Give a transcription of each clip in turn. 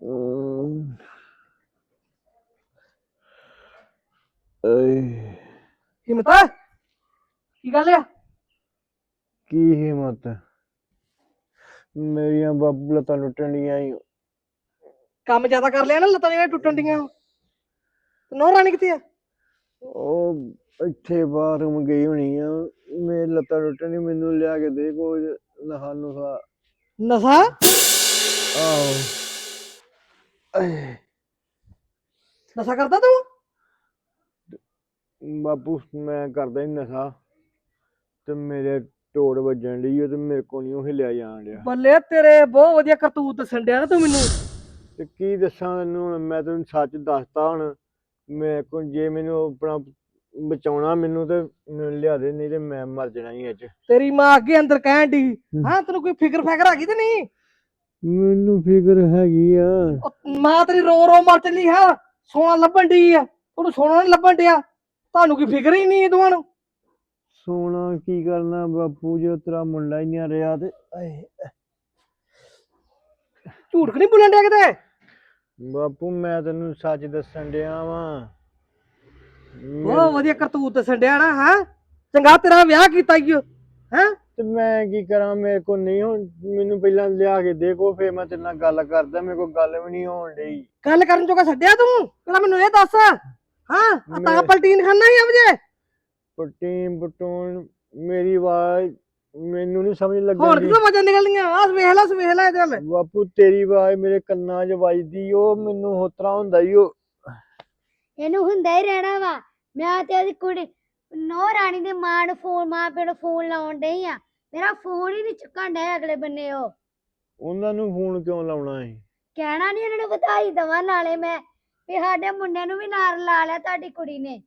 ਅਮ, ਏ ਹਿੰਮਤ? ਕੀ ਗੱਲ ਆ? ਕੀ ਹਿੰਮਤ? ਮੇਰੀਆਂ ਬਾਬੂ ਲੱਤਾਂ ਟੁੱਟਣ ਡੀਆਂ ਈ। ਕੰਮ ਜ਼ਿਆਦਾ ਕਰ ਲਿਆ ਨਾ ਲੱਤਾਂ ਜਿਹੜੀਆਂ ਟੁੱਟਣ ਡੀਆਂ। ਨੋ ਰਾਣੀ ਕਿੱਥੇ ਆ ਉਹ ਇੱਥੇ ਬਾਹਰੋਂ ਗਈ ਹੋਣੀ ਆ। ਮੇਰੀ ਲੱਤਾਂ ਟੁੱਟਣ ਦੀ ਮੈਨੂੰ ਲਿਆ ਕੇ ਦੇ ਕੁਝ ਨਹਾ ਨੁਹਾ ਨਸਾ? ਆਹੋ। ਏ, ਨਸਾ ਕਰਦਾ ਤੂੰ? ਬਾਪੂ ਮੈਂ ਕਰਦਾ ਹੀ ਨਸ਼ਾ। ਤੇ ਮੇਰੇ ਟੋੜ ਵੱਜਣ ਡਈ ਆ ਤੇ ਮੇਰੇ ਕੋਲ ਨਹੀਂ ਉਹ ਹਿਲਿਆ ਜਾਣ ਡਿਆ। ਬੱਲੇ ਤੇਰੇ ਬਹੁਤ ਵਧੀਆ ਕਰਤੂਤ ਦੱਸਣ ਡਿਆ ਨਾ ਤੂੰ ਮੈਨੂੰ। ਤੇ ਕੀ ਦੱਸਾਂ ਤੈਨੂੰ ਹੁਣ? ਮੈਂ ਤੈਨੂੰ ਸੱਚ ਦੱਸਤਾ ਹੁਣ। ਮੈਂ ਕੋ ਜੇ ਮੈਨੂੰ ਆਪਣਾ ਬਚਾਉਣਾ ਮੈਨੂੰ ਤੇ ਮੈਨੂੰ ਲਿਆ ਦੇ ਨਹੀਂ ਤੇ ਮੈਂ ਮਰ ਜਾਣਾ ਹੀ ਅੱਜ। ਤੇਰੀ ਮਾਂ ਅੱਗੇ ਅੰਦਰ ਕਹਿਣ ਦੀ ਹਾਂ। ਤੈਨੂੰ ਕੋਈ ਫਿਕਰ ਫੈਕਰ ਹੈਗੀ ਤੇ ਨਹੀਂ? ਮੈਨੂੰ ਫਿਕਰ ਹੈਗੀ ਆ। ਉਹ ਮਾਂ ਤੇਰੀ ਰੋ ਰੋ ਮਰ ਚੱਲੀ ਹੈ ਸੋਨਾ ਲੱਭਣ ਦੀ ਆ। ਉਹਨੂੰ ਸੋਨਾ ਨਹੀਂ ਲੱਭਣ ਡਿਆ। ਤੁਹਾਨੂੰ ਕੋਈ ਫਿਕਰ ਹੀ ਨਹੀਂ ਦੋਵਾਂ ਨੂੰ? ਸੋਨਾ ਕੀ ਕਰਨਾ ਬਾਪੂ ਜੇ ਤੇਰਾ ਮੁੰਡਾ ਹੀ ਨਹੀਂ ਰਿਹਾ ਤੇ ਆਏ, ਝੂਠ ਨਹੀਂ ਬੋਲਣ ਡਿਆ ਕਿਤੇ? ਬਾਪੂ ਮੈਂ ਤੈਨੂੰ ਸੱਚ ਦੱਸਣ ਡਿਆ ਵਾਂ। ਬਹੁਤ ਵਧੀਆ ਕਰਤੂਤ ਦੱਸਣ ਡਿਆ ਨਾ ਹਾਂ? ਚੰਗਾ ਤੇਰਾ ਵਿਆਹ ਕੀਤਾ ਈ ਓ। ਹੈਂ? ਤੇ ਮੈਂ ਕੀ ਕਰਾਂ ਮੇਰੇ ਕੋ ਨਹੀਂ ਹੁਣ ਮੈਨੂੰ ਪਹਿਲਾਂ ਲਿਆ ਕੇ ਦੇ ਕੋ ਫੇਰ ਮੈਂ ਤੇਰੇ ਨਾਲ ਗੱਲ ਕਰਦਾ ਮੇਰੇ ਕੋਲ ਗੱਲ ਵੀ ਨਹੀਂ ਹੋਣ ਡਈ। ਗੱਲ ਕਰਨ ਜੋਗਾ ਛੱਡਿਆ ਤੂੰ? ਪਹਿਲਾਂ ਮੈਨੂੰ ਇਹ ਦੱਸ ਹਾਂ? ਤਾਂ ਪਲਟੀਨ ਖਾਨਾ ਹੀ ਆ ਵਜੇ। ਪਟੀਨ ਪਟੂਨ ਮੇਰੀ ਆਵਾਜ਼ ਮੈਨੂੰ ਨਹੀਂ ਸਮਝ ਹੁਣ ਲੱਗਦੀ ਕਿਦੋਂ ਵਜੇ ਨਿਕਲਣੀਆਂ? ਆ ਵੇਖ ਲੈ ਵੇਖ ਲੈ ਇਹਦੇ ਵੱਲ ਬਾਪੂ ਤੇਰੀ ਆਵਾਜ਼ ਮੇਰੇ ਕੰਨਾਂ 'ਚ ਵੱਜਦੀ ਉਹ ਮੈਨੂੰ ਹੋਤਰਾ ਹੁੰਦਾ ਈ ਉਹ। ਇਹਨੂੰ ਹੁੰਦਾ ਹੀ ਰਹਿਣਾ ਵਾ। ਮੈਂ ਤੇ ਉਹਦੀ ਕੁੜੀ ਨੋ ਰਾਣੀ ਦੇ ਮਾਂ ਨੂੰ ਫੋਨ ਮਾਂ ਪਿਓ ਨੂੰ ਫੋਨ ਲਾਉਣ ਡਈ ਆ। ਮੇਰਾ ਫੋਨ ਹੀ ਨਹੀਂ ਚੁੱਕਣ ਡਿਆ ਅਗਲੇ ਬੰਨੇ ਉਹ। ਉਹਨਾਂ ਨੂੰ ਫੋਨ ਕਿਉਂ ਲਾਉਣਾ ਹੈ ਕਹਿਣਾ ਨਹੀਂ ਉਹਨਾਂ ਨੂੰ ਵਧਾਈ ਦਵਾਂ ਨਾਲੇ ਮੈਂ। ਵੀ ਸਾਡੇ ਮੁੰਡੇ ਨੂੰ ਵੀ ਨਾਲ ਲਾ ਲਿਆ ਤੁਹਾਡੀ ਕੁੜੀ ਨੇ।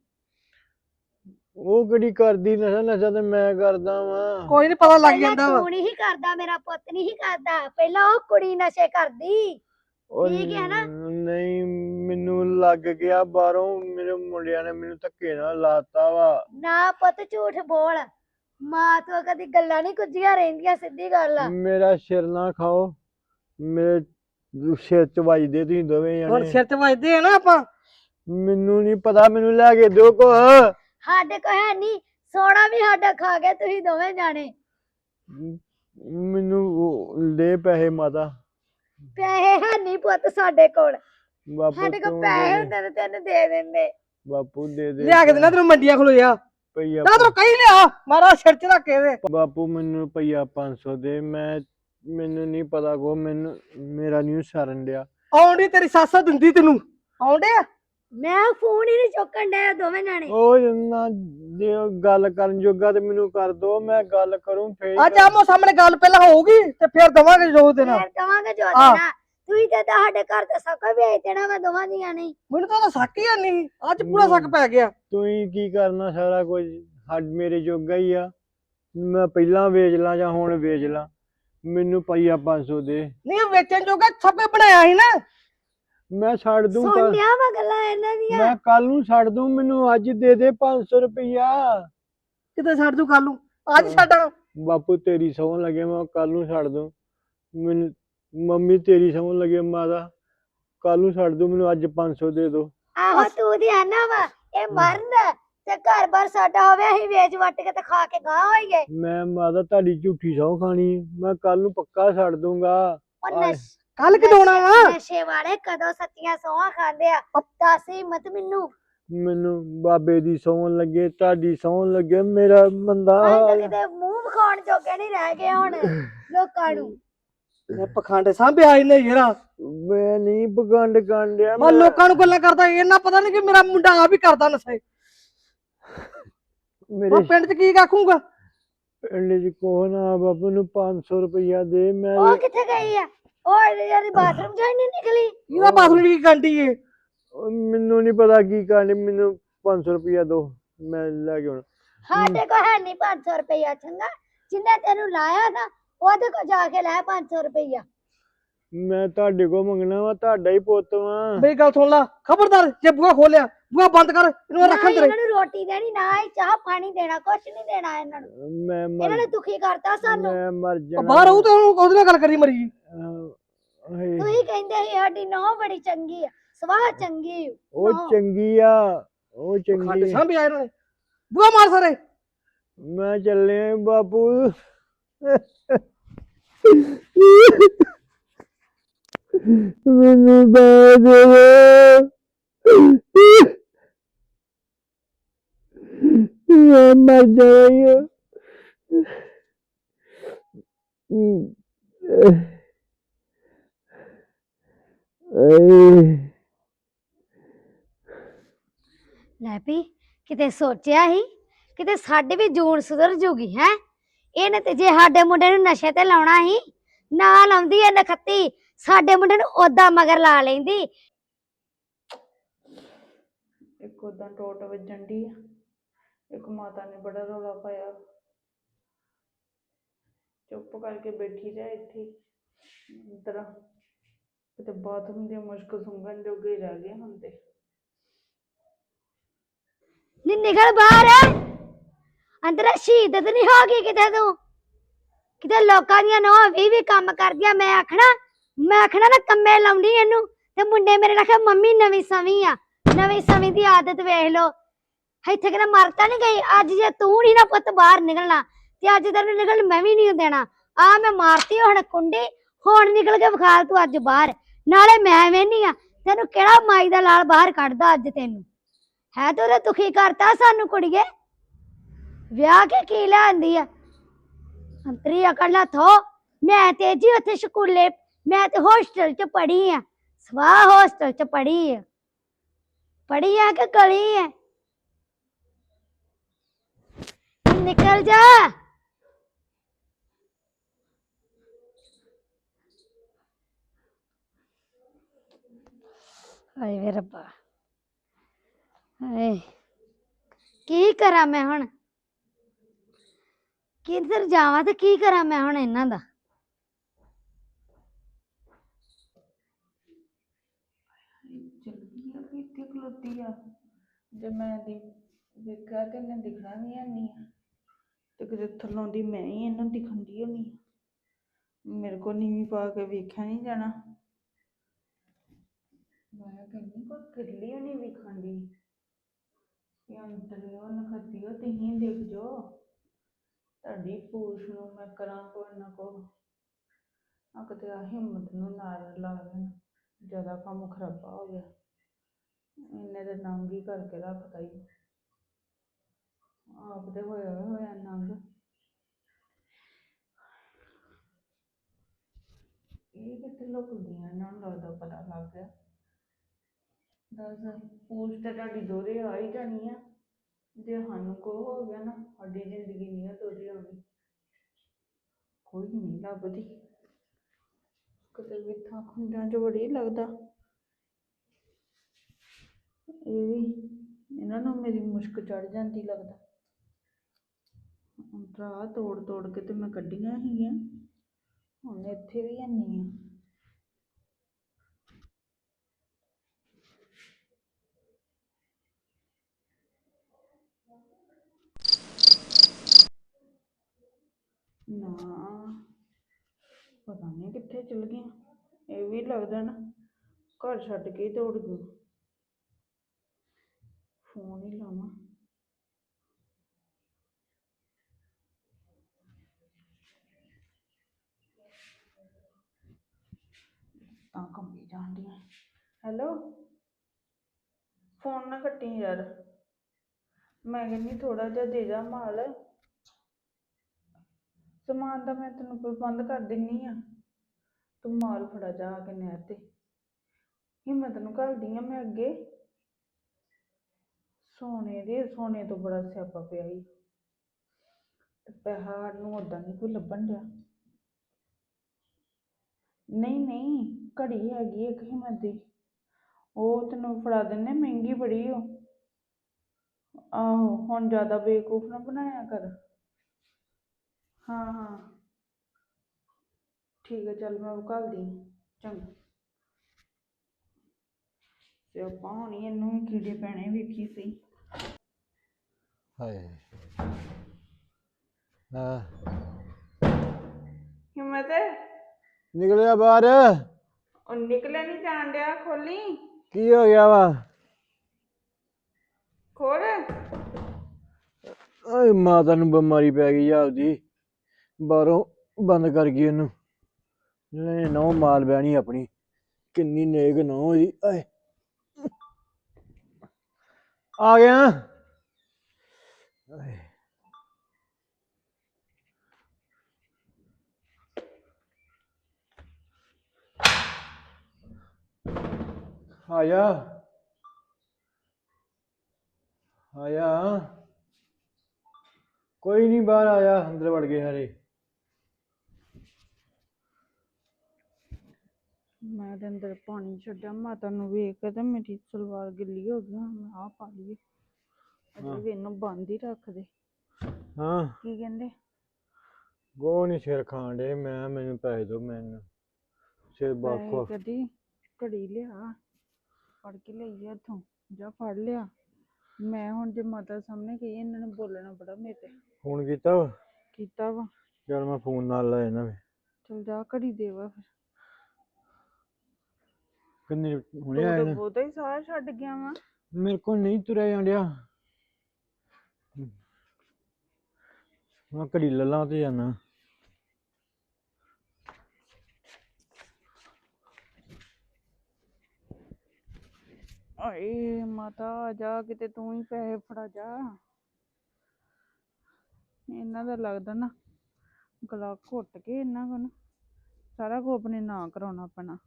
ਉਹ ਕਿਹੜੀ ਕਰਦੀ ਨਸ਼ਾ ਨਸ਼ਾ ਤੇ ਮੈਂ ਕਰਦਾ ਵਾਂ। ਕੋਈ ਨਹੀਂ ਪਤਾ ਲੱਗ ਪਹਿਲਾਂ ਜਾਂਦਾ ਵਾ। ਤੂੰ ਨਹੀਂ ਸੀ ਕਰਦਾ ਮੇਰਾ ਪੁੱਤ ਨਹੀਂ ਸੀ ਕਰਦਾ। ਪਹਿਲਾਂ ਉਹ ਕੁੜੀ ਨਸ਼ੇ ਕਰਦੀ। ਉਹ ਠੀਕ ਹੈ ਨਾ? ਨਹੀਂ ਮੈਨੂੰ ਲੱਗ ਗਿਆ ਬਾਹਰੋਂ ਮੇਰੇ ਮੁੰਡਿਆਂ ਨੇ ਮੈਨੂੰ ਧੱਕੇ ਨਾਲ ਲਾਤਾ ਵਾ। ਨਾ ਪੁੱਤ ਝੂਠ ਬੋਲ। ਮਾਂ ਤੋਂ ਕਦੀ ਗੱਲਾਂ ਨਹੀਂ ਕੁੱਜੀਆਂ ਰਹਿੰਦੀਆਂ ਸਿੱਧੀ ਗੱਲ ਆ। ਮੇਰਾ ਸਿਰ ਨਾ ਖਾਓ। ਮੇਰੇ ਸਿਰ 'ਚ ਵੱਜਦੇ ਤੁਸੀਂ ਦੋਵੇਂ ਹੁਣ ਜਣੇ ਸਿਰ ਤੇ ਵੱਜਦੇ ਆ ਨਾ ਆਪਾਂ। ਮੈਨੂੰ ਨਹੀਂ ਪਤਾ ਮੈਨੂੰ ਲੈ ਕੇ ਦਿਓ ਕੋ ਸਾਡੇ ਕੋ ਹੈ ਨਹੀਂ ਸੋਨਾ ਵੀ ਸਾਡਾ ਖਾ ਗਏ ਤੁਸੀਂ ਦੋਵੇਂ ਜਾਣੇ। ਮੈਨੂੰ ਉਹ ਦੇ ਪੈਸੇ ਮਾਤਾ। ਪੈਸੇ ਹੈ ਨਹੀਂ ਪੁੱਤ ਸਾਡੇ ਕੋਲ। ਬਾਪੂ ਸਾਡੇ ਕੋਲ ਤੂੰ ਪੈਸੇ ਦੇ ਹੁੰਦੇ ਤੇ ਤੈਨੂੰ ਦੇ ਦਿੰਦੇ। ਬਾਪੂ ਦੇ ਦੇ ਲਿਆ ਕੇ ਦੇਣਾ ਤੈਨੂੰ ਮੰਡੀਆਂ ਖਲੋਇਆ ਪਈਆ ਨਾ ਤੈਨੂੰ ਕਹੀ ਲਿਆ ਮਾਰਾ ਸਿਰ ਚ ਰੱਖ ਕੇ ਦੇ। ਬਾਪੂ ਮੈਨੂੰ ਪਈਆ 500 ਦੇ ਮੈਂ ਮੈਨੂੰ ਨਹੀਂ ਪਤਾ ਕੋ ਮੈਨੂੰ ਮੇਰਾ ਨਹੀਂ ਸਰਨ ਡਿਆ। ਆਉਂਦੀ ਤੇਰੀ ਸੱਸ ਦਿੰਦੀ ਤੈਨੂੰ। ਆਉਂਦੇ ਮੈਂ ਫੋਨ ਹੀ ਨਹੀਂ ਚੁੱਕਣ ਡਿਆ ਦੋਵੇਂ ਜਾਣੇ। ਉਹ ਜਨਾ ਜੇ ਉਹ ਗੱਲ ਕਰਨ ਜੋਗਾ ਤੇ ਮੈਨੂੰ ਕਰ ਦੋ ਮੈਂ ਗੱਲ ਕਰੂੰ ਫੇਰ ਅੱਜ ਆਮੋ ਸਾਹਮਣੇ ਗੱਲ ਪਹਿਲਾਂ ਹੋਊਗੀ ਤੇ ਫਿਰ ਦਵਾਂਗੇ ਜੋ ਦੇਣਾ ਫੇਰ ਕਵਾਂਗੇ ਜੋ ਆਹ। ਦੇਣਾ ਤੁਸੀਂ ਤੇ ਸਾਡੇ ਘਰ ਤੇ ਸਭ ਕੁਝ ਵੇਚ ਦੇਣਾ ਵਾ ਦੋਵਾਂ ਦੀਆਂ ਨਹੀਂ ਮੈਨੂੰ ਤਾਂ ਉਹਦਾ ਸ਼ੱਕ ਹੀ ਨਹੀਂ। ਅੱਜ ਪੂਰਾ ਸ਼ੱਕ ਪੈ ਗਿਆ। ਤੂੰ ਹੀ ਕੀ ਕਰਨਾ ਸਾਰਾ ਕੁਝ? ਹੱਡ ਮੇਰੇ ਜੋਗਾ ਹੀ ਆ। ਮੈਂ ਪਹਿਲਾਂ ਵੇਚ ਲਾਂ ਜਾਂ ਹੁਣ ਵੇਚ ਲਾਂ। ਮੈਨੂੰ ਪਈਆ 500 ਦੇ। ਨਹੀਂ ਇਹ ਵੇਚਣ ਜੋਗਾ ਸਭ ਕੁਝ ਬਣਾਇਆ ਸੀ ਨਾ। ਮੈਂ ਛੱਡ ਦੂੰ ਕੱਲ ਲਿਆ ਵਾ ਗੱਲਾਂ ਇਹਨਾਂ ਦੀਆਂ। ਮੈਂ ਕੱਲ ਨੂੰ ਛੱਡ ਦੂੰ ਮੈਨੂੰ ਅੱਜ ਦੇ ਦੇ 500 ਰੁਪਈਆ। ਕਿਤੇ ਛੱਡ ਦੂ ਕੱਲ ਨੂੰ? ਅੱਜ ਛੱਡਾਂ। ਬਾਪੂ ਤੇਰੀ ਸੌਣ ਲੱਗੇ ਮੈਂ ਕੱਲ ਨੂੰ ਛੱਡ ਦੂੰ। ਮੈਨੂੰ ਮੰਮੀ ਤੇਰੀ ਸੌਣ ਲੱਗੇ ਮਾਤਾ ਕੱਲ ਨੂੰ ਛੱਡ ਦੂੰ ਮੈਨੂੰ ਅੱਜ 500 ਦੇ ਦੋ ਆਹੋ ਤੂੰ ਦੀ ਆਨਾ ਵਾ ਇਹ ਮਰਨ ਤੇ ਘਰ ਬਾਰ ਸਾਡਾ ਹੋਵੇ ਅਸੀਂ ਵੇਚ ਵੱਟ ਕੇ ਤੇ ਖਾ ਕੇ ਗਾਂ ਹੋਈਏ। ਮੈਂ ਮਾਤਾ ਤੁਹਾਡੀ ਝੂਠੀ ਸਹੁੰ ਖਾਣੀ ਮੈਂ ਕੱਲ ਨੂੰ ਪੱਕਾ ਛੱਡ ਦੂੰਗਾ ਆਏ। ਨਸ਼ ਕੱਲ ਕਿਦੋਣਾ ਵਾ? ਨਸ਼ੇ ਵਾਲੇ ਕਦੋਂ ਸੱਚੀਆਂ ਸੋਹਾਂ ਖਾਂਦੇ ਆ? ਦੱਸ ਹਿੰਮਤ ਮੈਨੂੰ। ਮੈਨੂੰ ਬਾਬੇ ਦੀ ਸੌਣ ਲੱਗੇ ਤੁਹਾਡੀ ਸੌਣ ਲੱਗੇ ਮੇਰਾ ਮੰਦਾ ਅਸੀਂ ਤਾਂ ਹਾਲ ਕਿਤੇ ਮੂੰਹ ਵਿਖਾਉਣ ਜੋਗੇ ਨਹੀਂ ਰਹਿ ਗਏ ਹੁਣ ਲੋਕਾਂ ਨੂੰ। ਇਹ ਪਖੰਡ ਸਾਂਭਿਆ ਇਹਨੇ ਯਾਰਾ। ਮੈਂ ਨਹੀਂ ਪਗੰਡ ਕਾਂਡਿਆ ਮੈਂ ਲੋਕਾਂ ਨੂੰ ਗੱਲਾਂ ਕਰਦਾ ਇਹਨਾਂ ਪਤਾ ਨਹੀਂ ਕਿ ਮੇਰਾ ਮੁੰਡਾ ਆ ਵੀ ਕਰਦਾ ਨਸ਼ੇ। ਮੇਰੇ ਮੈਂ ਪਿੰਡ 'ਚ ਕੀ ਆਖੂੰਗਾ? ਪਿੰਡ ਚ ਕੋਹਨਾ ਬਾਬੂ ਨੂੰ 500 ਰੁਪਈਆ ਦੇ ਮੈਂ ਉਹ ਕਿੱਥੇ ਗਈ ਆ? ਉਹ ਜਿਹੜੀ ਬਾਥਰੂਮ ਹੀ ਨਹੀਂ ਨਿਕਲੀ? ਇਹਦਾ ਬਾਥਰੂਮ ਕੀ ਗੰਡੀ ਏ? ਮੈਨੂੰ ਨਹੀਂ ਪਤਾ ਕੀ ਕਰਨੀ ਮੈਨੂੰ 500 ਰੁਪਈਆ ਦੋ ਮੈਂ ਲੈ ਕੇ ਆਉਣਾ। ਸਾਡੇ ਕੋਲ ਹੈ ਨਹੀਂ 500 ਰੁਪਇਆ ਚੰਗਾ। ਜਿੰਨੇ ਤੈਨੂੰ ਲਾਇਆ ਨਾ ਉਹਦੇ ਕੋਲ ਜਾ ਕੇ ਲੈ 500 ਰੁਪਇਆ ਮੈਂ ਤੁਹਾਡੇ ਕੋਲ ਮੰਗਣਾ ਵਾ ਤੁਹਾਡਾ ਹੀ ਪੁੱਤ ਵਾਂ। ਮੇਰੀ ਗੱਲ ਸੁਣ ਲੈ ਖਬਰਦਾਰ ਜੇ ਬੂਹਾ ਖੋਲਿਆ ਬੂਹਾ ਬੰਦ ਕਰ ਇਹਨੂੰ ਨਾ ਰੱਖਣ ਤੇਰੇ ਇਹਨਾਂ ਨੂੰ ਰੋਟੀ ਦੇਣੀ ਨਾ ਹੀ ਚਾਹ ਪਾਣੀ ਦੇਣਾ ਕੁਛ ਨਹੀਂ ਦੇਣਾ ਇਹਨਾਂ ਨੂੰ। ਮੈਂ ਇਹਨਾਂ ਮਰ ਨੇ ਦੁਖੀ ਕਰਤਾ ਸਾਨੂੰ। ਮੈਂ ਮਰ ਉਹ ਜਾਣਾ ਬਾਹਰ ਆਊ ਤਾਂ ਉਹਨੂੰ ਉਹਦੇ ਨਾਲ ਗੱਲ ਕਰੀ ਮਰੀ ਅਹ, ਹਾਏ। ਤੁਸੀਂ ਕਹਿੰਦੇ ਸੀ ਸਾਡੀ ਨੌ ਬੜੀ ਚੰਗੀ ਆ ਸਵਾਹ ਚੰਗੀ ਓ। ਉਹ। ਚੰਗੀ ਆ ਉਹ ਚੰਗੀ ਆ। ਸਾਂ ਵੀ ਆਏ ਨਾਲੇ ਬੁਆ ਮਾਰ ਸਾਰੇ। ਮੈਂ ਚੱਲੇ ਬਾਪੂ। ਮੈਨੂੰ ਬਾਦ ਮੈਂ ਮਰ ਜਾਇਆ ਏ ਲੈ ਵੀ ਕਿਤੇ ਸੋਚਿਆ ਸੀ? ਕਿਤੇ ਸਾਡੇ ਵੀ ਜੂਨ ਸੁਧਰ ਜੂਗੀ, ਹੈ? ਇਹਨੇ ਤੇ ਜੇ ਸਾਡੇ ਮੁੰਡੇ ਨੂੰ ਨਸ਼ੇ ਤੇ ਲਾਉਣਾ ਸੀ ਨਾ ਲਾਉਂਦੀ ਐ ਨਖੱਤੀ ਸਾਡੇ ਮੁੰਡੇ ਨੂੰ ਓਦਾਂ ਮਗਰ ਲਾ ਲੈਂਦੀ। ਇੱਕ ਉਦਾਂ ਟੋਟ ਵੱਜਣ ਦੀ ਇੱਕ ਮਾਤਾ ਨੇ ਬੜਾ ਰੌਲਾ ਪਾਇਆ। ਚੁੱਪ ਕਰਕੇ ਬੈਠੀ ਜਾ ਇੱਥੇ ਅੰਦਰ ਕਿਤੇ ਬਾਥਰੂਮ ਦੀ ਮੁਸ਼ਕ ਸੁੰਘਣ ਜੋਗੇ ਰਹਿ ਗਏ ਤੇ ਨੀ ਨਿਕਲ ਬਾਹਰ। ਅੰਦਰ ਸ਼ਹੀਦ ਤੇ ਨਹੀਂ ਹੋ ਗਈ ਕਿਤੇ ਤੂੰ? ਕਿਤੇ ਲੋਕਾਂ ਦੀਆਂ ਨੌ ਵੀ ਵੀ ਕੰਮ ਕਰਦੀਆਂ, ਮੈਂ ਆਖਣਾ ਮੈਂ ਆਖਣਾ ਨਾ ਕੰਮੇ ਲਾਉਂਦੀ ਇਹਨੂੰ, ਤੇ ਮੁੰਡੇ ਮੇਰੇ ਨਾਲ ਆਖਿਆ ਮੰਮੀ ਨਵੀਂ ਸਵੀ ਆ, ਨਵੀਂ ਸਵੀ ਦੀ ਆਦਤ ਵੇਖ ਲੋ ਇੱਥੇ ਕਿਤੇ ਮਰਤਾ ਨਹੀਂ ਗਈ, ਅੱਜ ਜੇ ਤੂੰ ਨਹੀਂ ਨਾ ਪੁੱਤ ਬਾਹਰ ਨਿਕਲਣਾ, ਤੇ ਅੱਜ ਤੈਨੂੰ ਨਿਕਲ ਮੈਂ ਵੀ ਨਹੀਂ ਦੇਣਾ। ਆ ਮੈਂ ਮਾਰਤੀ ਹੁਣ ਕੁੰਡੀ, ਹੁਣ ਨਿਕਲ ਕੇ ਵਿਖਾਲ ਤੂੰ ਅੱਜ ਬਾਹਰ, ਨਾਲੇ ਮੈਂ ਵੇਹਨੀ ਆ, ਤੈਨੂੰ ਕਿਹੜਾ ਮਾਈ ਦਾ ਲਾਲ ਬਾਹਰ ਕੱਢਦਾ ਅੱਜ ਤੈਨੂੰ? ਹੈ ਤੂੰ ਤਾਂ ਦੁਖੀ ਕਰਤਾ ਸਾਨੂੰ ਕੁੜੀਏ? ਵਿਆਹ ਕੇ ਕੀ ਲਿਆਂਦੀ ਆ? ਅੰਤਰੀ ਅਕੜਲਾ ਥੋ। ਮੈਂ ਤੇ ਜੀ ਉੱਥੇ ਸਕੂਲੇ, ਮੈਂ ਤੇ ਹੋਸਟਲ ਚ ਪੜ੍ਹੀ ਆ। ਸਵਾ ਹੋਸਟਲ ਚ ਪੜ੍ਹੀ ਆ। ਪੜ੍ਹੀ ਆ ਕਿ ਗਲੀ ਆ? ਨਿਕਲ ਜਾ। ਹਾਏ ਵੇ ਰੱਬਾ। ਹਾਏ। ਕੀ ਕਰਾਂ ਮੈਂ ਹੁਣ? ਕਿੱਧਰ ਜਾਵਾਂ ਤੇ ਕੀ ਕਰਾਂ ਮੈਂ ਹੁਣ ਇਹਨਾਂ ਦਾ? ਚੱਲਦੀ ਆ ਕਿ ਇੱਥੇ ਖਲੋਤੀ ਆ। ਜੇ ਮੈਂ ਦੀ ਵੇਖਿਆ ਤੇ ਇਹਨੇ ਦਿਖਣਾ ਨਹੀਂ ਆ। ਤੇ ਕਿਤੇ ਥੱਲੋਂ ਦੀ ਮੈਂ ਹੀ ਇਹਨੂੰ ਦਿਖਣ ਦੀ ਹੋਣੀ ਮੇਰੇ ਕੋਲ ਨੀਵੀਂ ਪਾ ਕੇ ਵੇਖਿਆ ਨਹੀਂ ਜਾਣਾ। ਮੈਂ ਕਹਿੰਦੀ ਕੋਈ ਕਿਰਲੀ ਨਹੀਂ ਵੇਖਣ ਦੀ। ਕਿ ਅੰਤਰਿਓ ਨਖਤੀਓ ਤੁਸੀਂ ਦੇਖ ਜੋ। ਤੁਹਾਡੀ ਪੂਛ ਨੂੰ ਮੈਂ ਕਰਾਂ ਕੋਈ ਨਾ ਕੋ। ਆ ਕਿਤੇ ਆ ਹਿੰਮਤ ਨੂੰ ਨਾਲ ਲਾ ਦੇਣ, ਜ਼ਿਆਦਾ ਕੰਮ ਖਰਾਬਾ ਹੋ ਗਿਆ। ਇਹਨੇ ਤੇ ਨੰਗ ਹੀ ਕਰਕੇ ਰੱਖਤਾ ਹੀ ਆਪ ਤੇ ਹੋਇਆ ਹੋਇਆ ਨੰਗ। ਇਹ ਕਿੱਥੇ ਲੁਕਦੀਆਂ ਇਹਨਾਂ ਨੂੰ ਲੱਗਦਾ ਪਤਾ ਲੱਗ ਗਿਆ। ਦੱਸ, ਪੂਛ ਤੇ ਤੁਹਾਡੀ ਦੋਰੇ ਆ ਹੀ ਜਾਣੀ ਆ। ਜੇ ਸਾਨੂੰ ਕੋ ਹੋ ਗਿਆ ਨਾ, ਸਾਡੀ ਜ਼ਿੰਦਗੀ ਨਹੀਂ ਆ ਦੋਰੇ ਆਉਣੀ। ਕੋਈ ਨਹੀਂ ਲੱਭਦੀ। ਕਿਤੇ ਵਿੱਥਾਂ ਖੁੰਝਾਂ 'ਚ ਬੜੀ ਲੱਗਦਾ। ਇਹ ਵੀ ਇਹਨਾਂ ਨੂੰ ਮੇਰੀ ਮੁਸ਼ਕ ਚੜ ਜਾਂਦੀ ਲੱਗਦਾ। ਰਾਹ ਤੋੜ ਤੋੜ ਕੇ ਤੇ ਮੈਂ ਕੱਢੀਆਂ ਸੀਗੀਆਂ ਹੁਣ ਇੱਥੇ ਵੀ ਹੈਨੀ ਆ। ਨਾ। ਪਤਾ ਨਹੀਂ ਕਿੱਥੇ ਚਲ ਗਈਆਂ। ਇਹ ਵੀ ਲੱਗਦਾ ਨਾ, ਘਰ ਛੱਡ ਕੇ ਹੀ ਦੌੜ ਗਈ। ਫੋਨ ਹੀ ਲਾਵਾਂ। ਤਾਂ ਕੰਬੀ ਜਾਂਦੀਆਂ ਹੈਲੋ? ਫੋਨ ਨਾ ਕੱਟੀ ਯਾਰ। ਮੈਂ ਕਹਿੰਦੀ ਥੋੜਾ ਜਿਹਾ ਦੇ ਜਾ ਮਾਲ। ਸਮਾਨ ਦਾ ਮੈਂ ਤੈਨੂੰ ਪ੍ਰਬੰਧ ਕਰ ਦਿੰਨੀ ਆ। ਤੂੰ ਮਾਲ ਫੜਾ ਜਾ ਆ ਕੇ ਨਹਿਰ ਤੇ। ਹਿੰਮਤ ਨੂੰ ਘੱਲਦੀ ਆ ਮੈਂ ਅੱਗੇ। ਸੋਨੇ ਦੇ, ਸੋਨੇ ਤੋਂ ਬੜਾ ਸਿਆਪਾ ਪਿਆ ਈ। ਤੇ ਪੈਸਾ ਨੂੰ ਓਦਾਂ ਨਹੀਂ ਕੋਈ ਲੱਭਣ ਡਿਆ। ਨਹੀਂ ਨਹੀਂ, ਘੜੀ ਹੈਗੀ ਇੱਕ ਹਿੰਮਤ ਦੀ। ਉਹ ਤੈਨੂੰ ਫੜਾ ਦਿੰਨੇ ਮਹਿੰਗੀ ਬੜੀ ਓ। ਆਹੋ, ਹੁਣ ਜ਼ਿਆਦਾ ਬੇਵਕੂਫ ਨਾ ਬਣਾਇਆ ਕਰ। ਹਾਂ ਹਾਂ। ਠੀਕ ਹੈ ਚੱਲ ਮੈਂ ਘੱਲਦੀ। ਚੰਗਾ। ਤੇ ਆਪਾਂ ਹੋਣੀ ਇਹਨੂੰ ਵੀ ਕੀੜੇ ਪੈਣੇ ਵੇਖੀ ਸਹੀ ਹਾਏ। ਹਾਂ ਹਿੰਮਤ? ਨਿਕਲਿਆ ਬਾਹਰ। ਉਹ ਨਿਕਲੇ ਨਹੀਂ ਜਾਣ ਡਿਆ ਖੋਲੀ। ਕੀ ਹੋ ਗਿਆ ਵਾ? ਖੋਲ। ਓਏ ਮਾਤਾ ਨੂੰ ਬਿਮਾਰੀ ਪੈ ਗਈ ਆ ਆਪਦੀ। ਬਾਹਰੋਂ ਬੰਦ ਕਰ ਗਈ ਉਹਨੂੰ। ਨੇ ਨੌ ਮਾਲ ਬਹਿਣੀ ਆਪਣੀ। ਕਿੰਨੀ ਨੇਕ ਨੌ ਜੀ ਓਏ ਆ ਗਿਆ। ਓਏ। ਆਇਆ ਜਾ। ਕੋਈ ਨਹੀਂ ਬਾਹਰ ਆਇਆ ਅੰਦਰ ਵੜ ਗਏ ਹਰੇ ਮੈਂ ਤੇ ਅੰਦਰ ਪਾਣੀ ਛੱਡਿਆ ਮਾਤਾ ਨੂੰ ਵੇਖ ਕੇ ਤੇ ਮੇਰੀ ਸਲਵਾਰ ਗਿੱਲੀ ਹੋ ਗਈ ਹੁਣ ਮੈਂ ਆਹ ਪਾ ਲਈਏ। ਹਾਂ। ਅਜੇ ਵੀ ਇਹਨੂੰ ਬੰਦ ਹੀ ਰੱਖ ਦੇ। ਹਾਂ। ਕੀ ਕਹਿੰਦੇ? ਗੋ ਨਹੀਂ ਸਿਰ ਖਾਣ ਡੇ ਮੈਂ ਮੈਨੂੰ ਪੈਸੇ ਦੋ ਮੈਨੂੰ ਸਿਰ ਬਾਖੋ ਪੈਸੇ ਕਦੀ ਘੜੀ ਲਿਆ ਫੜ ਕੇ ਲਈਏ ਇੱਥੋਂ ਜਾ ਫੜ ਲਿਆ। ਮੈਂ ਹੁਣ ਜੇ ਮਾਤਾ ਸਾਹਮਣੇ ਕਹੀ ਇਹਨਾਂ ਨੇ ਬੋਲਣਾ ਬੜਾ ਮੇਰੇ ਤੇ। ਫੋਨ ਕੀਤਾ ਵਾ? ਕੀਤਾ ਵਾ। ਚੱਲ ਮੈਂ ਫੋਨ ਨਾਲ ਲੈ ਜਾਣਾ ਵੇ ਚਲ ਜਾ ਘੜੀ ਦੇਵਾ ਫਿਰ। ਕਿੰਨੇ ਹੁਣੇ ਆਏ ਤਾਂ ਨੇ? ਬਹੁਤਾ ਹੀ ਸਾਰਾ ਛੱਡ ਗਿਆ ਵਾ। ਮੇਰੇ ਕੋਲ ਨਹੀਂ ਤੁਰਿਆ ਜਾਂਦਿਆ ਮੈਂ ਘੜੀ ਲੱਲਾਂ ਤੇ ਜਾਣਾ ਆਏ ਮਾਤਾ ਆ ਜਾ ਕਿਤੇ ਤੂੰ ਹੀ ਪੈਸੇ ਫੜਾ ਜਾ। ਇਹਨਾਂ ਦਾ ਲੱਗਦਾ ਨਾ ਗਲਾ ਘੁੱਟ ਕੇ ਇਹਨਾਂ ਕੋਲ ਨਾ ਸਾਰਾ ਕੁਝ ਆਪਣੇ ਨਾਂ ਕਰਾਉਣਾ ਪੈਣਾ।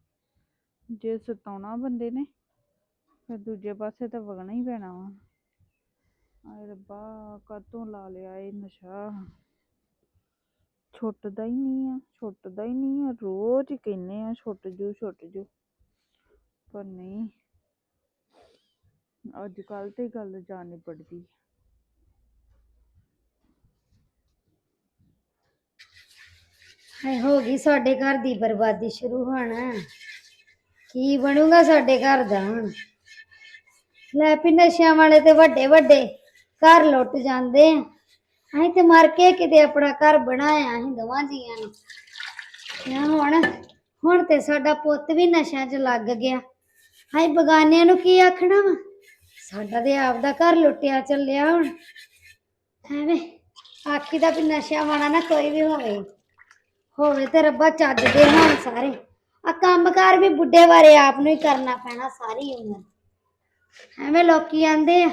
ਜੇ ਸਤਾਉਣਾ ਬੰਦੇ ਨੇ, ਫਿਰ ਦੂਜੇ ਪਾਸੇ ਤਾਂ ਵਗਣਾ ਹੀ ਪੈਣਾ ਵਾ। ਆਏ ਰੱਬਾ ਕਦੋਂ ਲਾ ਲਿਆ ਇਹ ਨਸ਼ਾ? ਛੁੱਟਦਾ ਹੀ ਨਹੀਂ ਆ, ਛੁੱਟਦਾ ਹੀ ਨਹੀਂ ਆ। ਰੋਜ਼ ਹੀ ਕਹਿੰਨੇ ਆ, ਛੁੱਟ ਜੂ ਛੁੱਟ ਜੂ। ਪਰ ਨਹੀਂ ਅੱਜ ਕੱਲ ਤੇ ਗੱਲ ਜਾ ਪੜਦੀ ਹਾਏ, ਹੋ ਗਈ ਸਾਡੇ ਘਰ ਦੀ ਬਰਬਾਦੀ ਸ਼ੁਰੂ ਹੋਣਾ। ਕੀ ਬਣੂਗਾ ਸਾਡੇ ਘਰ ਦਾ ਹੁਣ? ਲੈ ਵੀ ਨਸ਼ਿਆਂ ਵਾਲੇ ਤੇ ਵੱਡੇ ਵੱਡੇ ਘਰ ਲੁੱਟ ਜਾਂਦੇ ਆ। ਅਸੀਂ ਤੇ ਮਰ ਕੇ ਕਿਤੇ ਆਪਣਾ ਘਰ ਬਣਾਇਆ ਅਸੀਂ ਦੋਵਾਂ ਜੀਆਂ ਨੇ। ਨਾ ਹੁਣ ਹੁਣ ਤੇ ਸਾਡਾ ਪੁੱਤ ਵੀ ਨਸ਼ਿਆਂ 'ਚ ਲੱਗ ਗਿਆ। ਅਸੀਂ ਬਗਾਨਿਆਂ ਨੂੰ ਕੀ ਆਖਣਾ ਵਾ? ਸਾਡਾ ਤੇ ਆਪਦਾ ਘਰ ਲੁੱਟਿਆ ਚੱਲਿਆ ਹੁਣ। ਐਵੇਂ ਆਖੀ ਦਾ ਵੀ ਨਸ਼ਿਆਂ ਵਾਲਾ ਨਾ ਕੋਈ ਵੀ ਹੋਵੇ। ਹੋਵੇ ਤੇ ਰੱਬਾ ਚੱਜ ਦੇ ਹੋਣ ਸਾਰੇ। ਆ ਕੰਮਕਾਰ ਵੀ ਬੁੱਢੇ ਬਾਰੇ ਆਪ ਨੂੰ ਹੀ ਕਰਨਾ ਪੈਣਾ ਸਾਰੀ ਉਮਰ। ਐਵੇਂ ਲੋਕੀ ਆਂਦੇ ਆ,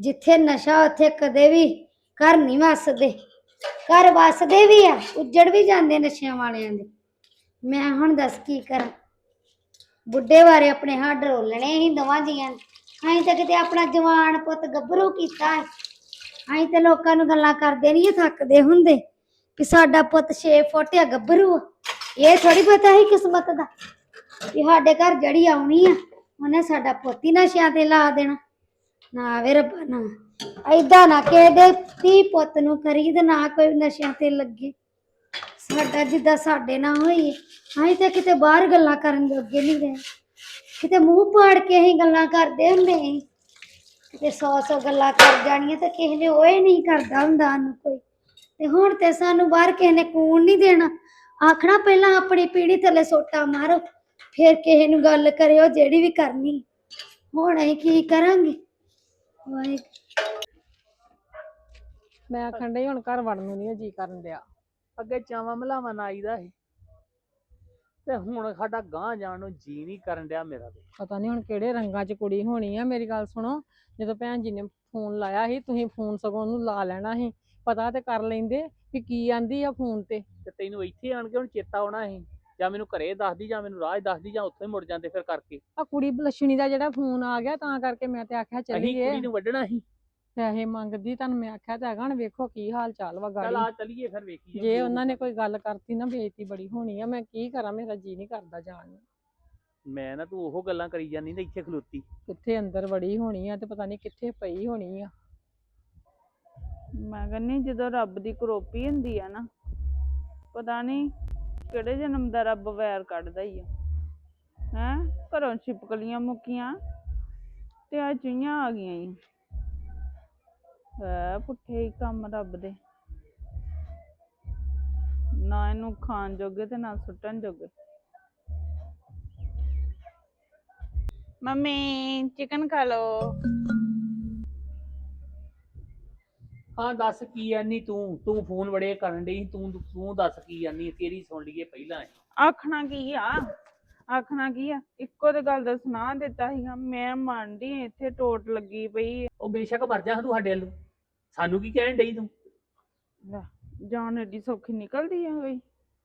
ਜਿੱਥੇ ਨਸ਼ਾ ਉੱਥੇ ਕਦੇ ਵੀ ਘਰ ਨਹੀਂ ਵਸਦੇ। ਘਰ ਵਸਦੇ ਵੀ ਆ, ਉੱਜੜ ਵੀ ਜਾਂਦੇ ਨਸ਼ਿਆਂ ਵਾਲਿਆਂ ਦੇ। ਮੈਂ ਹੁਣ ਦੱਸ ਕੀ ਕਰਾਂ? ਬੁੱਢੇ ਬਾਰੇ ਆਪਣੇ ਹੱਡ ਰੋਲਣੇ ਹੀ ਦਵਾਂ ਜੀਆਂ ਅਸੀਂ ਤਾਂ ਕਿਤੇ ਆਪਣਾ ਜਵਾਨ ਪੁੱਤ ਗੱਭਰੂ ਕੀਤਾ ਹੈ। ਅਸੀਂ ਤੇ ਲੋਕਾਂ ਨੂੰ ਗੱਲਾਂ ਕਰਦੇ ਨਹੀਂ ਥੱਕਦੇ ਹੁੰਦੇ। ਕਿ ਸਾਡਾ ਪੁੱਤ 6 ਫੁੱਟ ਆ, ਗੱਭਰੂ ਆ। ਇਹ ਥੋੜੀ ਪਤਾ ਹੀ ਕਿਸਮਤ ਦਾ ਕਿ ਸਾਡੇ ਘਰ ਜਿਹੜੀ ਆਉਣੀ ਆ, ਉਹਨੇ ਸਾਡਾ ਪੁੱਤ ਹੀ ਨਸ਼ਿਆਂ ਤੇ ਲਾ ਦੇਣਾ। ਨਾ ਵੇ ਰੱਬਾ, ਨਾ। ਐਦਾਂ ਨਾ ਕਿਸੇ ਦੇ ਧੀ ਪੁੱਤ ਨੂੰ ਕਰੀ ਤੇ ਨਾ ਕੋਈ ਨਸ਼ਿਆਂ ਤੇ ਲੱਗੇ। ਸਾਡਾ ਜਿੱਦਾਂ ਸਾਡੇ ਨਾਲ ਹੋਈ ਅਸੀਂ ਤਾਂ ਕਿਤੇ ਬਾਹਰ ਗੱਲਾਂ ਕਰਨ ਦੇ ਅੱਗੇ ਨਹੀਂ ਰਹੇ। ਕਿਤੇ ਮੂੰਹ ਪਾੜ ਕੇ ਅਸੀਂ ਗੱਲਾਂ ਕਰਦੇ ਹੁੰਦੇ ਸੀ। ਕਿਤੇ ਸੌ ਸੌ ਗੱਲਾਂ ਕਰ ਜਾਣੀਆਂ ਤੇ ਕਿਸੇ ਨੇ ਓਏ ਨਹੀਂ ਕਰਦਾ ਹੁੰਦਾ ਸਾਨੂੰ ਕੋਈ। ਤੇ ਹੁਣ ਤੇ ਸਾਨੂੰ ਬਾਹਰ ਕਿਸੇ ਨੇ ਕੂਣ ਨਹੀਂ ਦੇਣਾ। ਆਖਣਾ ਪਹਿਲਾਂ ਆਪਣੀ ਪੀੜੀ ਥੱਲੇ ਸੋਟਾ ਮਾਰੋ ਫਿਰ ਕਿਸੇ ਨੂੰ ਗੱਲ ਕਰਿਓ ਜਿਹੜੀ ਵੀ ਕਰਨੀ। ਹੁਣ ਅਸੀਂ ਕੀ ਕਰਾਂਗੇ? ਵਾਹਿਗੁਰੂ। ਮੈਂ ਆਖਣ ਡਈ ਹੁਣ ਘਰ ਵੜਨ ਨੂੰ ਨਹੀਂ ਜੀ ਕਰਨ ਡਿਆ। ਅੱਗੇ ਚਾਵਾਂ ਮਲਾਵਾਂ ਨਾਲ ਆਈਦਾ ਸੀ। ਤੇ ਹੁਣ ਸਾਡਾ ਗਾਂ ਜਾਣ ਨੂੰ ਜੀ ਨਹੀਂ ਕਰਨ ਡਿਆ ਮੇਰਾ ਤੇ। ਪਤਾ ਨਹੀਂ ਹੁਣ ਕਿਹੜੇ ਰੰਗਾਂ 'ਚ ਕੁੜੀ ਹੋਣੀ ਆ ਮੇਰੀ ਗੱਲ ਸੁਣੋ। ਜਦੋਂ ਭੈਣ ਜੀ ਨੇ ਫੋਨ ਲਾਇਆ ਸੀ ਤੁਸੀਂ ਫੋਨ ਸਗੋਂ ਉਹਨੂੰ ਲਾ ਲੈਣਾ ਸੀ। ਪਤਾ ਤੇ ਕਰ ਲੈਂਦੇ। ਵੀ ਕੀ ਆਂਦੀ ਆ ਫੋਨ ਤੇ? ਤੇ ਤੈਨੂੰ ਇੱਥੇ ਆਣ ਕੇ ਹੁਣ ਚੇਤਾ ਆਉਣਾ ਸੀ। ਜਾਂ ਮੈਨੂੰ ਘਰੇ ਦੱਸਦੀ ਜਾਂ ਮੈਨੂੰ ਰਾਹ ਦੱਸਦੀ ਜਾਂ ਉੱਥੇ ਮੁੜ ਜਾਂਦੇ ਫਿਰ ਕਰਕੇ। ਆ ਕੁੜੀ ਬਲਸ਼ਣੀ ਦਾ ਜਿਹੜਾ ਫੋਨ ਆ ਗਿਆ ਤਾਂ ਕਰਕੇ ਮੈਂ ਤੇ ਆਖਿਆ ਚੱਲੀਏ। ਕੁੜੀ ਨੂੰ ਵੱਢਣਾ ਸੀ। ਪੈਸੇ ਮੰਗਦੀ ਤੁਹਾਨੂੰ ਮੈਂ ਆਖਿਆ ਤਾਂ ਹੈਗਾ ਹੁਣ ਵੇਖੋ ਕੀ ਹਾਲ ਚਾਲ ਵਾ ਗਾੜੀ। ਆ ਚਲੀਏ ਫਿਰ ਵੇਖੀਏ। ਜੇ ਉਹਨਾਂ ਨੇ ਕੋਈ ਗੱਲ ਕਰਤੀ ਨਾ ਬੇਇੱਜ਼ਤੀ ਬੜੀ ਹੋਣੀ ਆ। ਮੈਂ ਕੀ ਕਰਾਂ ਮੇਰਾ ਜੀ ਨਹੀਂ ਕਰਦਾ ਜਾਣ ਨੂੰ। ਮੈਂ ਨਾ ਤੂੰ ਉਹ ਗੱਲਾਂ ਕਰੀ ਜਾਂਦੀ ਨਾ ਇੱਥੇ ਖਲੋਤੀ। ਕਿੱਥੇ ਅੰਦਰ ਵੜੀ ਹੋਣੀ ਆ ਤੇ ਪਤਾ ਨਹੀਂ ਕਿੱਥੇ ਪਈ ਹੋਣੀ ਆ। ਮੈਂ ਕਹਿੰਨੀ ਜਦੋਂ ਰੱਬ ਦੀ ਕਰੋਪੀ ਹੁੰਦੀ ਆ ਨਾ, ਪਤਾ ਨਹੀਂ ਕਿਹੜੇ ਜਨਮ ਦਾ ਰੱਬ ਵੈਰ ਕੱਢਦਾ ਹੀ ਆ। ਹੈ? ਘਰੋਂ ਛਿਪਕਲੀਆਂ ਮੁੱਕੀਆਂ ਤੇ ਆ ਚੁਈਆਂ ਆ ਗਈਆਂ ਈ। ਹੈ ਪੁੱਠੇ ਹੀ ਕੰਮ ਰੱਬ ਦੇ। ਨਾ ਇਹਨੂੰ ਖਾਣ ਜੋਗੇ ਤੇ ਨਾ ਸੁੱਟਣ ਜੋਗੇ। ਮੰਮੀ ਚਿਕਨ ਖਾ ਲਓ। ਹਾਂ ਦੱਸ ਕੀ ਆਨੀ ਤੂੰ? ਤੂੰ ਫੋਨ ਬੜੇ ਕਰਨ ਡਈ ਸੀ, ਤੂੰ ਤੂੰ ਦੱਸ ਕੀ ਆਨੀ ਤੇਰੀ ਸੁਣ ਲਈਏ ਪਹਿਲਾਂ ਆਖਣਾ ਕੀ ਆ? ਆਖਣਾ ਕੀ ਆ? ਇੱਕੋ ਤੇ ਗੱਲ ਦਾ ਸੁਣਾ ਦਿੱਤਾ ਸੀਗਾ। ਮੈਂ ਮੰਨਦੀ ਇੱਥੇ ਟੋਟ ਲੱਗੀ ਪਈ ਆ। ਉਹ ਬੇਸ਼ੱਕ ਮਰ ਜਾ ਤੂੰ ਸਾਡੇ ਵੱਲੋਂ ਸਾਨੂੰ ਕੀ ਕਹਿਣ ਡਈ ਤੂੰ? ਲੈ, ਜਾਨ ਏਡੀ ਸੌਖੀ ਨਿਕਲਦੀ ਆ ਕੋਈ।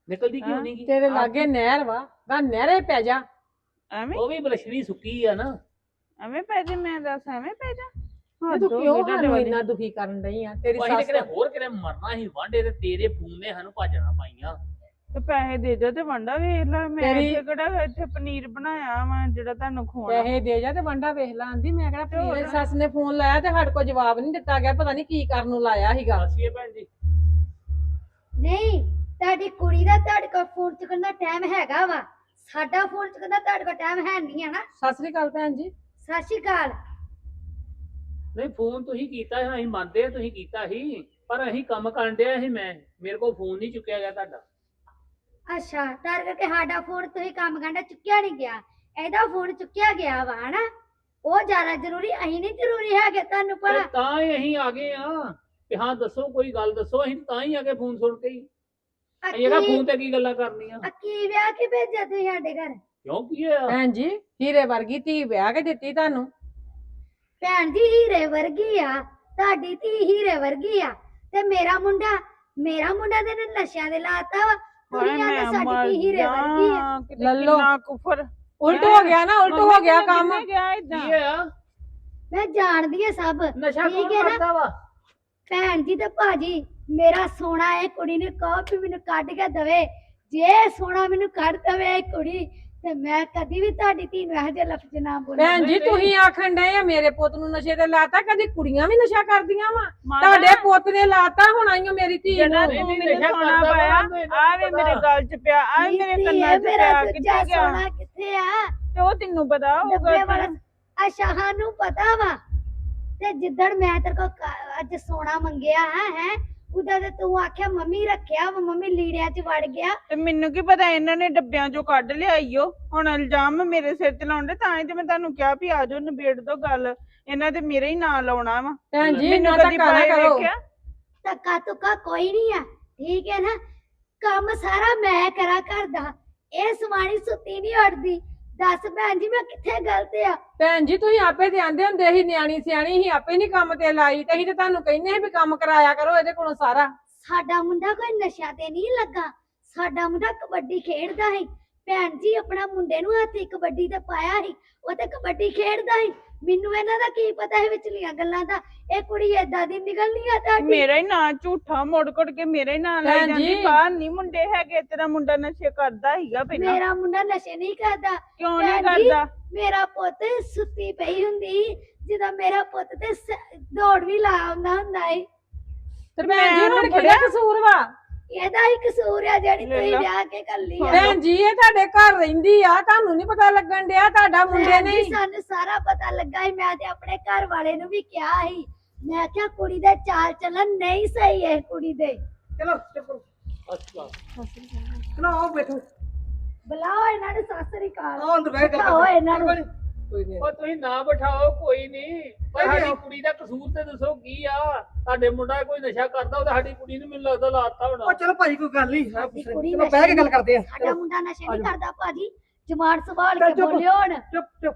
ਨਿਕਲਦੀ ਕਿਉਂ ਹਾਂ, ਨਹੀਂ ਗੀ? ਤੇਰੇ ਲਾਗੇ ਨਹਿਰ ਵਾ ਗਾ ਨਹਿਰੇ ਪੈ ਜਾ। ਐਵੇਂ? ਉਹ ਵੀ ਬਲਸ਼ਣੀ ਸੁੱਕੀ ਆ ਨਾ। ਐਵੇਂ ਪੈ ਜੇ ਮੈਂ ਦੱਸ ਐਵੇਂ ਪੈ ਜਾ। ਤੇ ਕਿਉਂ ਸਾਨੂੰ ਇੰਨਾ ਦੁਖੀ ਕਰਨ ਡਈ ਆ? ਤੇਰੀ ਅਸੀਂ ਸੱਸ ਕਿਤੇ ਹੋਰ ਕਿਤੇ ਮਰਨਾ ਸੀ ਵਾਂਡੇ ਤੇ ਤੇਰੇ ਫੋਨ ਨੇ ਸਾਨੂੰ ਭਾਜਣਾ ਪਾਈਆਂ। ਤੇ ਪੈਸੇ ਦੇ ਜਾ ਤੇ ਵੰਡਾ ਵੇਖ ਲੈ ਮੈਂ ਇੱਥੇ ਕਿਹੜਾ ਇੱਥੇ ਪਨੀਰ ਬਣਾਇਆ ਵਾ ਜਿਹੜਾ ਤੁਹਾਨੂੰ ਖਵਾਉਣਾ। ਪੈਸੇ ਦੇ ਜਾ ਤੇ ਵੰਡਾ ਵੇਖ ਲਾਂ ਆਂਦੀ ਮੈਂ ਕਿਹੜਾ? ਪਨੀਰ ਸੱਸ ਨੇ ਫੋਨ ਲਾਇਆ ਤੇ ਸਾਡੇ ਕੋਲ ਜਵਾਬ ਨਹੀਂ ਦਿੱਤਾ ਗਿਆ ਪਤਾ ਨਹੀਂ ਕੀ ਕਰਨ ਨੂੰ ਲਾਇਆ ਸੀਗਾ। ਦੱਸੀਏ ਭੈਣ ਜੀ। ਨਹੀਂ ਤੁਹਾਡੀ ਕੁੜੀ ਦਾ ਤੁਹਾਡੇ ਕੋਲ ਫੋਨ ਚੁੱਕਣ ਦਾ ਟਾਈਮ ਹੈਗਾ ਵਾ। ਸਾਡਾ ਫੋਨ ਚੁੱਕਣ ਦਾ ਤੁਹਾਡੇ ਕੋਲ ਟਾਈਮ ਹੈ ਨਹੀਂ ਹੈ ਨਾ। ਸਤਿ ਸ੍ਰੀ ਅਕਾਲ ਭੈਣ ਜੀ। ਸਤਿ ਸ਼੍ਰੀ ਅਕਾਲ। ਨਹੀਂ ਫੋਨ ਤੁਸੀਂ ਕੀਤਾ ਸੀ ਅਸੀਂ ਮੰਨਦੇ ਆ ਤੁਸੀਂ ਕੀਤਾ ਸੀ ਪਰ ਅਸੀਂ ਕੰਮ ਕਰਨ ਡਿਆ ਸੀ ਮੈਂ ਮੇਰੇ ਕੋਲ ਫੋਨ ਨਹੀਂ ਚੁੱਕਿਆ ਗਿਆ ਤੁਹਾਡਾ। ਅੱਛਾ ਤਾਂ ਕਰਕੇ ਸਾਡਾ ਫੋਨ ਤੁਸੀਂ ਕੰਮ ਕਰਨਾ ਚੁੱਕਿਆ ਨਹੀਂ ਗਿਆ। ਇਹਦਾ ਫੋਨ ਚੁੱਕਿਆ ਗਿਆ ਵਾ ਹਨਾ? ਉਹ ਜ਼ਿਆਦਾ ਜ਼ਰੂਰੀ ਅਸੀਂ ਨਹੀਂ ਜ਼ਰੂਰੀ ਹੈਗੇ ਤੁਹਾਨੂੰ ਪਰ ਤਾਂ ਹੀ ਅਸੀਂ ਆ ਗਏ ਆ ਕਿ ਹਾਂ ਦੱਸੋ ਕੋਈ ਗੱਲ ਦੱਸੋ ਅਸੀਂ ਤਾਂ ਹੀ ਆ ਕੇ ਫੋਨ ਸੁਣ ਕੇ ਹੀ। ਅਸੀਂ ਇਹਦਾ ਫੋਨ ਤੇ ਕੀ ਗੱਲਾਂ ਕਰਨੀਆਂ? ਕੀ ਵਿਆਹ ਕੇ ਭੇਜਿਆ ਤੁਸੀਂ ਸਾਡੇ ਘਰ? ਕਿਉਂ ਕੀ ਹੋਇਆ? ਭੈਣ ਜੀ ਹੀਰੇ ਵਰਗੀ ਧੀ ਵਿਆਹ ਕੇ ਦਿੱਤੀ ਤੁਹਾਨੂੰ। ਭੈਣ ਜੀ ਹੀਰੇ ਵਰਗੀ ਆ ਤੁਹਾਡੀ ਧੀ ਹੀਰੇ ਵਰਗੀ ਆ ਤੇ ਮੇਰਾ ਮੁੰਡਾ ਮੇਰਾ ਮੁੰਡਾ ਤੇ ਇਹਨੇ ਨਸ਼ਿਆਂ ਦੇ ਲਾਤਾ ਵਾ ਆਂਦੇ ਮੈਂ ਸਾਡੀ ਧੀ ਹੀਰੇ ਵਰਗੀ ਆ। ਲੱਲੋ। ਕਿੰਨਾ ਕੁਫਰ। ਉਲਟ ਹੋ ਗਿਆ ਨਾ ਉਲਟ ਹੋ ਗਿਆ ਕੰਮ। ਕਿੰਨੇ ਗਿਆ ਏਦਾਂ ਕੀ ਹੋਇਆ? ਮੈਂ ਜਾਣਦੀ ਆ ਸਭ ਨਸ਼ਾ ਠੀਕ ਹੈ ਨਾ? ਕਰਦਾ ਵਾ? ਭੈਣ ਜੀ ਤੇ ਭਾਜੀ ਮੇਰਾ ਸੋਨਾ ਇਹ ਕੁੜੀ ਨੇ ਕਹੋ ਵੀ ਮੈਨੂੰ ਕੱਢ ਕੇ ਦਵੇ। ਜੇ ਸੋਨਾ ਮੈਨੂੰ ਕੱਢ ਦਵੇ ਇਹ ਕੁੜੀ ਤੇ ਮੈਂ ਕਦੀ ਵੀ ਤੁਹਾਡੀ ਧੀ ਨੂੰ ਇਹੋ ਜਿਹੇ ਲਫ਼ਜ਼ ਨਾ ਬੋਲਾਂ। ਭੈਣ ਜੀ ਤੁਸੀਂ ਆਖਣ ਡਏ ਆ ਮੇਰੇ ਪੁੱਤ ਨੂੰ ਨਸ਼ੇ ਤੇ ਲਾਤਾ ਕਦੀ ਕੁੜੀਆਂ ਵੀ ਨਸ਼ਾ ਕਰਦੀਆਂ ਵਾ? ਮਾਤਾ, ਤੁਹਾਡੇ ਪੁੱਤ ਨੇ ਲਾਤਾ ਹੁਣ ਆਈਓ ਮੇਰੀ ਧੀ ਜਿਹੜਾ ਨੂੰ। ਨਹੀਂ, ਤੂੰ ਨਹੀਂ, ਮੈਨੂੰ ਨਸ਼ਾ ਸੋਨਾ ਕਰਦਾ ਵਾ, ਪਾਇਆ ਉਹਨੂੰ ਇਹਨਾਂ ਆ ਵੇ ਨੂੰ ਮੇਰੇ ਪਤਾ। ਗਲ 'ਚ ਪਿਆ ਆ ਵੇ ਮੇਰੇ ਨੀਤੀ ਕੰਨਾਂ ਹੈ 'ਚ ਮੇਰਾ ਪਿਆ ਦੂਜਾ ਕਿੱਥੇ ਗਿਆ? ਸੋਨਾ ਕਿੱਥੇ ਆ? ਤੇ ਉਹ ਤੈਨੂੰ ਪਤਾ ਡੱਬੇ ਹੋਊਗਾ ਵਾਲਾ ਅੱਛਾ ਸਾਨੂੰ ਪਤਾ ਵਾ। ਤੇ ਜਿੱਦਣ ਮੈਂ ਤੇਰੇ ਕੋ ਅੱਜ ਸੋਨਾ ਮੰਗਿਆ ਹੈ ਹੈ ਉਹਦਾ ਤੇ ਤੂੰ ਆਖਿਆ ਮੰਮੀ ਰੱਖਿਆ ਵਾ ਮੰਮੀ ਲੀੜਿਆਂ 'ਚ ਵੜ ਗਿਆ। ਤੇ ਮੈਨੂੰ ਕੀ ਪਤਾ ਇਹਨਾਂ ਨੇ ਡੱਬਿਆਂ 'ਚੋਂ ਕੱਢ ਲਿਆਈਓ ਹੁਣ ਇਲਜ਼ਾਮ ਮੇਰੇ ਸਿਰ ਤੇ ਲਾਉਂਦੇ ਤਾਂ ਹੀ ਤੇ ਮੈਂ ਤੁਹਾਨੂੰ ਕਿਹਾ ਵੀ ਆ ਜਾਓ ਨਿਬੇੜ ਦੋ ਗੱਲ। ਇਹਨਾਂ ਤੇ ਮੇਰੇ ਹੀ ਨਾਂ ਲਾਉਣਾ ਵਾ। ਭੈਣ ਜੀ ਮੈਨੂੰ ਨਾ ਨਾ ਪਾਏ ਕਰੋ। ਧੱਕਾ ਤੁੱਕਾ ਕੋਈ ਨਹੀਂ ਆ ਠੀਕ ਹੈ ਨਾ? ਕੰਮ ਸਾਰਾ ਮੈਂ ਕਰਾ ਕਰਦਾ ਇਹ ਸਵਾਣੀ ਸੁੱਤੀ ਨਹੀਂ ਉੱਠਦੀ। ਦੱਸ ਭੈਣ ਜੀ ਮੈਂ ਕਿੱਥੇ ਗਲਤ ਆ? ਭੈਣ ਜੀ ਤੁਸੀਂ ਆਪੇ ਤੇ ਆਂਦੇ ਹੁੰਦੇ ਸੀ ਨਿਆਣੀ ਸਿਆਣੀ ਸੀ ਆਪੇ ਨਹੀਂ ਕੰਮ ਤੇ ਲਾਈ। ਤੇ ਅਸੀਂ ਤੇ ਤੁਹਾਨੂੰ ਕਹਿੰਦੇ ਸੀ ਵੀ ਕੰਮ ਕਰਾਇਆ ਕਰੋ ਇਹਦੇ ਕੋਲੋਂ ਸਾਰਾ। ਸਾਡਾ ਮੁੰਡਾ ਕੋਈ ਨਸ਼ਾ ਤੇ ਨਹੀਂ ਲੱਗਾ। ਸਾਡਾ ਮੁੰਡਾ ਕਬੱਡੀ ਖੇਡਦਾ ਹੈ ਭੈਣ ਜੀ ਆਪਣਾ ਮੁੰਡੇ ਨੂੰ ਹੱਥੀ ਕਬੱਡੀ ਤੇ ਪਾਇਆ ਸੀ। ਉਹ ਤੇ ਕਬੱਡੀ ਖੇਡਦਾ ਸੀ। ਮੈਨੂੰ ਇਹਨਾਂ ਦਾ ਕੀ ਪਤਾ ਹੈ ਵਿਚਲੀਆਂ ਗੱਲਾਂ ਦਾ? ਇਹ ਕੁੜੀ ਏਦਾਂ ਦੀ ਨਿਕਲਣੀ ਆ ਤੁਹਾਡੀ? ਮੇਰਾ ਹੀ ਨਾਂ ਝੂਠਾ ਮੁੜ ਕੁੜ ਕੇ ਮੇਰੇ ਹੀ ਨਾਂ ਲੈ ਭੈਣ ਜਾਂਦੀ। ਜੀ। ਬਾਹਰ ਨਹੀਂ ਮੁੰਡੇ ਹੈਗੇ ਤੇਰਾ ਮੁੰਡਾ ਨਸ਼ੇ ਕਰਦਾ ਹੀਗਾ ਪਹਿਲਾਂ। ਮੇਰਾ ਮੁੰਡਾ ਨਸ਼ੇ ਨਹੀਂ ਕਰਦਾ। ਕਿਉਂ ਨਹੀਂ ਭੈਣ ਜੀ, ਕਰਦਾ? ਮੇਰਾ ਪੁੱਤ ਸੁੱਤੀ ਪਈ ਹੁੰਦੀ ਜਿਹਦਾ ਮੇਰਾ ਪੁੱਤ ਤੇ ਸ- ਦੌੜ ਵੀ ਲਾ ਆਉਂਦਾ ਹੁੰਦਾ ਏ ਤੇ ਭੈਣ ਜੀ ਮੈਂ ਹੁਣ ਕਿਹੜਾ ਕਸੂਰ ਵਾ? ਇਹਦਾ ਹੀ ਕਸੂਰ ਆ ਜਿਹੜੀ ਤੁਸੀਂ। ਵਿਆਹ ਕੇ ਕੱਲੀ ਆ। ਭੈਣ ਜੀ ਇਹ ਤੁਹਾਡੇ ਘਰ ਰਹਿੰਦੀ ਆ ਤੁਹਾਨੂੰ ਨਹੀਂ ਪਤਾ ਲੱਗਣ ਡਿਆ ਤੁਹਾਡਾ ਮੁੰਡੇ ਨੇ ਹੀ- ਸਾਨੂੰ ਸਾਰਾ ਪਤਾ ਲੱਗਾ ਸੀ ਮੈਂ ਤੇ ਆਪਣੇ ਘਰ ਵਾਲੇ ਨੂੰ ਵੀ ਕਿਹਾ ਸੀ। ਮੈਂ ਕਿਹਾ ਕੁੜੀ ਦੇ ਚਾਲ ਚੱਲਣ ਨਹੀਂ ਸਹੀ ਹੈ ਕੁੜੀ ਦੇ। ਚਲੋ ਚੁੱਪ ਅੱਛਾ। ਚਲੋ ਆਓ ਬੈਠੋ। ਬੁਲਾਓ ਇਹਨਾਂ ਨੂੰ ਸਤਿ ਸ੍ਰੀ ਅਕਾਲ। ਆਓ ਅੰਦਰ ਕੇ ਗੱਲ ਬਿਠਾਓ। ਇਹਨਾਂ ਨੂੰ। ਕੋਈ ਨਹੀਂ। ਉਹ ਤੁਸੀਂ ਨਾ ਬਿਠਾਓ ਕੋਈ ਨਹੀਂ। ਪਰ ਸਾਡੀ ਕੁੜੀ ਦਾ ਕਸੂਰ ਤੇ ਦੱਸੋ ਕੀ ਆ। ਤੁਹਾਡੇ ਮੁੰਡਾ ਕੋਈ ਨਸ਼ਾ ਕਰਦਾ ਉਹ ਤਾਂ ਸਾਡੀ ਕੁੜੀ ਨੂੰ ਮੈਨੂੰ ਲੱਗਦਾ ਲਾਤਾ ਹੋਣਾ। ਉਹ ਚਲੋ ਭਾਈ ਕੋਈ ਗੱਲ ਨਹੀਂ। ਸਾਡੀ ਕੁੜੀ ਚਲੋ ਬਹਿ ਕੇ ਗੱਲ ਕਰਦੇ ਆ। ਸਾਡਾ ਮੁੰਡਾ ਨਸ਼ੇ ਨਹੀਂ ਕਰਦਾ ਭਾਜੀ। ਜਮਾਨ ਸੰਭਾਲ ਕੇ। ਬੋਲਿਓ ਹੁਣ। ਚੁੱਪ ਚੁੱਪ।